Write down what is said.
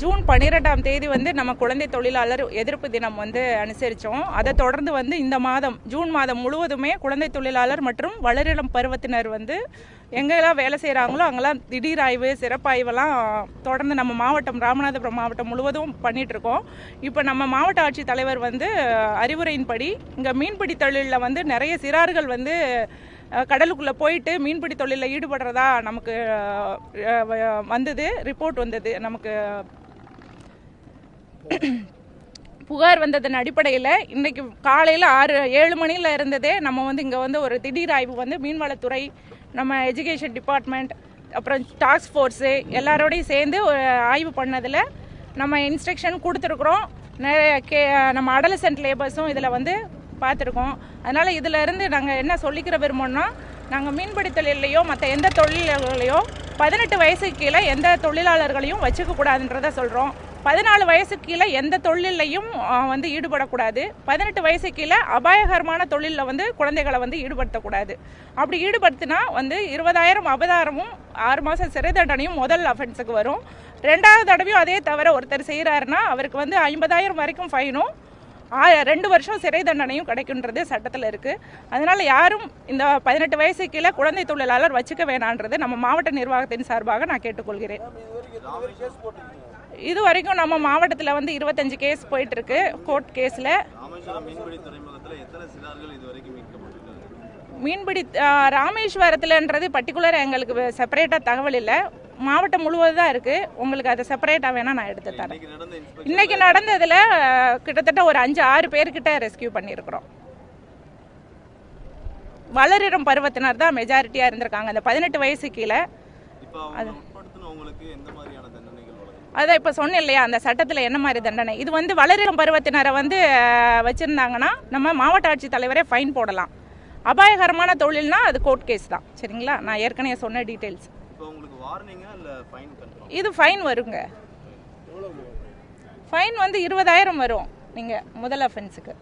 June பன்னிரெண்டாம் தேதி வந்து நம்ம குழந்தை தொழிலாளர் எதிர்ப்பு தினம் வந்து அனுசரித்தோம் அதை தொடர்ந்து வந்து இந்த மாதம் ஜூன் மாதம் முழுவதுமே குழந்தை தொழிலாளர் மற்றும் வளரிளம் பருவத்தினர் வந்து எங்கெல்லாம் வேலை செய்கிறாங்களோ அங்கெல்லாம் திடீர் ஆய்வு சிறப்பாய்வெல்லாம் தொடர்ந்து நம்ம மாவட்டம் ராமநாதபுரம் மாவட்டம் முழுவதும் பண்ணிகிட்ருக்கோம் இப்போ நம்ம மாவட்ட ஆட்சித்தலைவர் வந்து அறிவுரையின்படி இங்கே மீன்பிடி தொழிலில் வந்து நிறைய சிறார்கள் வந்து கடலுக்குள்ளே போயிட்டு மீன்பிடி தொழிலில் ஈடுபடுறதா நமக்கு வந்தது ரிப்போர்ட் வந்தது. நமக்கு புகார் வந்ததன் அடிப்படையில் இன்றைக்கு காலையில் ஆறு ஏழு மணியில் இருந்ததே நம்ம வந்து இங்கே வந்து ஒரு திடீர் ஆய்வு வந்து மீன்வளத்துறை நம்ம எஜுகேஷன் டிபார்ட்மெண்ட் அப்புறம் டாஸ்க் ஃபோர்ஸு எல்லாரோடையும் சேர்ந்து ஒரு ஆய்வு பண்ணதில் நம்ம இன்ஸ்ட்ரக்ஷன் கொடுத்துருக்குறோம். நிறைய கே நம்ம அடலசென்ட் லேபர்ஸும் இதில் வந்து பார்த்துருக்கோம். அதனால் இதில் இருந்து நாங்கள் என்ன சொல்லிக்கிற விரும்பணும்னா நாங்கள் மீன்பிடி தொழிலையோ மற்ற எந்த தொழில்களையோ பதினெட்டு வயசுக்கு கீழே எந்த தொழிலாளர்களையும் வச்சுக்கக்கூடாதுன்றதை சொல்கிறோம் பதினாலு வயசுக்கு கீழே எந்த தொழிலையும் வந்து ஈடுபடக்கூடாது. பதினெட்டு வயசு கீழே அபாயகரமான தொழிலில் வந்து குழந்தைகளை வந்து ஈடுபடுத்தக்கூடாது. அப்படி ஈடுபடுத்தினா வந்து இருபதாயிரம் அபதாரமும் ஆறு மாதம் சிறை தண்டனையும் முதல் அஃபென்ஸுக்கு வரும். ரெண்டாவது தடவையும் அதே தவிர ஒருத்தர் செய்கிறாருன்னா அவருக்கு வந்து ஐம்பதாயிரம் வரைக்கும் ஃபைனும் ரெண்டு வருஷம் சிறை தண்டனையும் கிடைக்குன்றது சட்டத்தில் இருக்குது அதனால் யாரும் இந்த பதினெட்டு வயசு கீழே குழந்தை தொழிலாளர் வச்சுக்க வேணான்றது நம்ம மாவட்ட நிர்வாகத்தின் சார்பாக நான் கேட்டுக்கொள்கிறேன். இது வரைக்கும் நம்ம மாவட்டத்தில் வந்து இருபத்தஞ்சு கேஸ் போயிட்டு இருக்கு கோர்ட் கேஸில் மீன்பிடி ராமேஸ்வரத்துலன்றது பர்டிகுலர் எங்களுக்கு செப்பரேட்டாக தகவல் இல்லை. மாவட்டம் முழுவதும் தான் இருக்குது உங்களுக்கு அதை செப்பரேட்டாக வேணால் நான் எடுத்து தரேன். இன்னைக்கு நடந்ததுல கிட்டத்தட்ட ஒரு அஞ்சு ஆறு பேர்கிட்ட ரெஸ்கியூ பண்ணியிருக்கிறோம் வளரிடம் பருவத்தினர் தான் மெஜாரிட்டியாக இருந்திருக்காங்க. அந்த பதினெட்டு வயசு கீழே வழங்க அதான் இப்போ சொன்னேன் இல்லையா அந்த சட்டத்தில் என்ன மாதிரி தண்டனை? இது வந்து வளரிடம் பருவத்தினரை வந்து வச்சிருந்தாங்கன்னா நம்ம மாவட்ட ஆட்சித்தலைவரே ஃபைன் போடலாம். அபாயகரமான தொழில்னா அது கோர்ட் கேஸ் தான். சரிங்களா? நான் ஏற்கனவே சொன்ன டீட்டெயில்ஸ் இது ஃபைன் வருங்க. ஃபைன் வந்து இருபதாயிரம் வரும் நீங்கள் முதல் அஃபென்ஸுக்கு